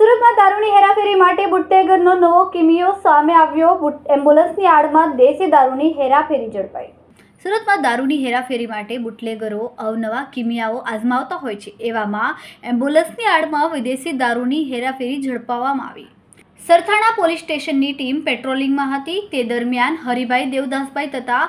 સુરતમાં દારૂની હેરાફેરી માટે બુટ્ટેગરનો નવો કિમિયો સામે આવ્યો એમ્બ્યુલન્સની આડમાં દેશી દારૂની હેરાફેરી ઝડપાઈ. સુરતમાં દારૂની હેરાફેરી માટે બુટલેગરો અવનવા કિમિયાઓ આજમાવતા હોય છે. એવામાં એમ્બ્યુલન્સની આડમાં વિદેશી દારૂની હેરાફેરી ઝડપાવવામાં આવી. સરથાણા પોલીસ સ્ટેશનની ટીમ પેટ્રોલિંગમાં હતી. તે દરમિયાન હરિભાઈ દેવદાસભાઈ તથા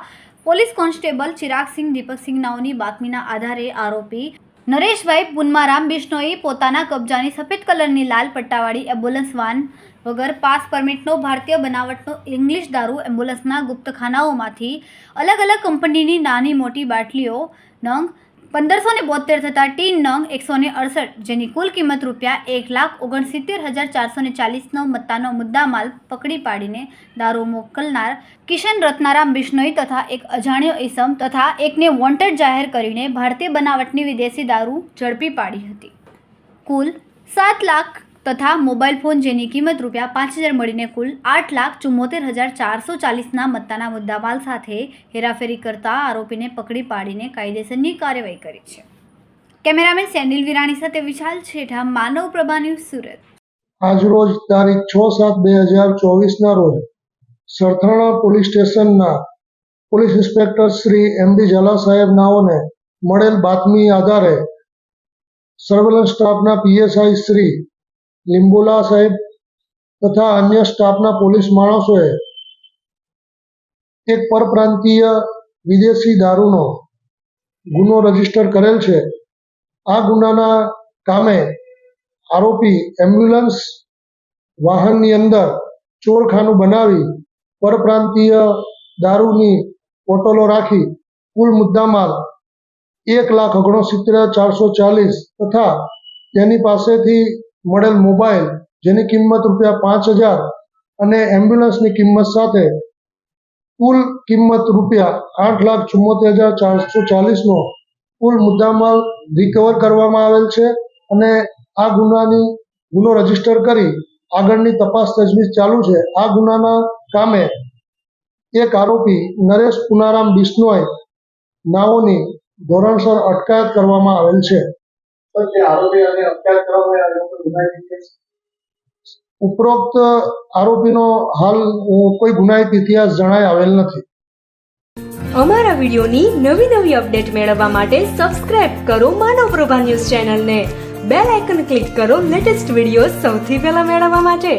પોલીસ કોન્સ્ટેબલ ચિરાગસિંહ દીપકસિંહ બાતમીના આધારે આરોપી નરેશભાઈ પુનમારામ બિશ્નોઈ પોતાના કબજાની સફેદ કલરની લાલ પટ્ટાવાળી એમ્બ્યુલન્સ વાન વગર પાસ પરમિટનો ભારતીય બનાવટનો ઇંગ્લિશ દારૂ એમ્બ્યુલન્સના ગુપ્તખાનાઓમાંથી અલગ અલગ કંપનીની નાની મોટી બાટલીઓ, નંગ પંદરસો ને બોતેર થતાં ટીન નંગ એકસો ને અડસઠ, જેની કુલ કિંમત રૂપિયા એક લાખ ઓગણસિત્તેર હજાર ચારસો ને ચાલીસનો મત્તાનો મુદ્દામાલ પકડી પાડીને દારૂ મોકલનાર કિશન રત્નારામ બિશ્નોઈ તથા એક અજાણ્યો ઈસમ તથા એકને વોન્ટેડ જાહેર કરીને ભારતીય બનાવટની વિદેશી દારૂ ઝડપી પાડી હતી. કુલ સાત લાખ તથા મોબાઈલ ફોન જેની કિંમત રૂપિયા પાંચ હજાર મળીને કુલ આઠ લાખ ચુમ્મોતેર હજાર ચારસો ચાલીસના મત્તાના મુદ્દામાલ સાથે હેરાફેરી કરતા આરોપીને પકડી પાડીને કાયદેસરની કાર્યવાહી કરી છે. કેમેરામેન સેનિલ વિરાણી સાથે વિશાલ છેઠા, માનવ પ્રભા ન્યૂઝ સુરત. આજરોજ તારીખ છ સાત બે હજાર ચોવીસના રોજ સરથાણા પોલીસ સ્ટેશનના police inspector Shri M D Jhala સાહેબ નાઓને મળેલ બાતમી આધારે સર્વેલન્સ સ્ટાફના પીએસઆઈ શ્રી લીંબોલા સાહેબ તથા અન્ય સ્ટાફના પોલીસ માણસોએ એક પરપ્રાંતીય વિદેશી દારૂનો ગુનો રજિસ્ટર કરેલ છે. આ ગુનાના કામે આરોપી એમ્બ્યુલન્સ વાહનની અંદર ચોરખાનું બનાવી પરપ્રાંતીય દારૂની બોટલો રાખી કુલ મુદ્દામાલ એક લાખ ઓગણસિત્તેર ચારસો ચાલીસ તથા તેની પાસેથી મળેલ મોબાઈલ, જેની કિંમત રૂપિયા પાંચ હજાર અને એમ્બ્યુલન્સની કિંમત સાથે કુલ કિંમત રૂપિયા આઠ લાખ ચુમ્મોતેર હજાર ચારસો ચાલીસનો કુલ મુદ્દામાલ રિકવર કરવામાં આવેલ છે અને આ ગુનાની ગુનો રજિસ્ટર કરી આગળની તપાસ તજવીજ ચાલુ છે. આ ગુનાના કામે એક આરોપી નરેશ પુનારામ બિશ્નોય નાઓની ધોરણસર અટકાયત કરવામાં આવેલ છે. ઉપરોક્ત આરોપીનો હાલ કોઈ ગુનાહિત ઇતિહાસ જણાય આવેલ નથી. અમારા વિડીયોની નવી નવી અપડેટ મેળવવા માટે સબસ્ક્રાઇબ કરો માનવ પ્રભા ન્યૂઝ ચેનલને. બેલ આઇકન ક્લિક કરો લેટેસ્ટ વીડિયો સૌથી પહેલા મેળવવા માટે.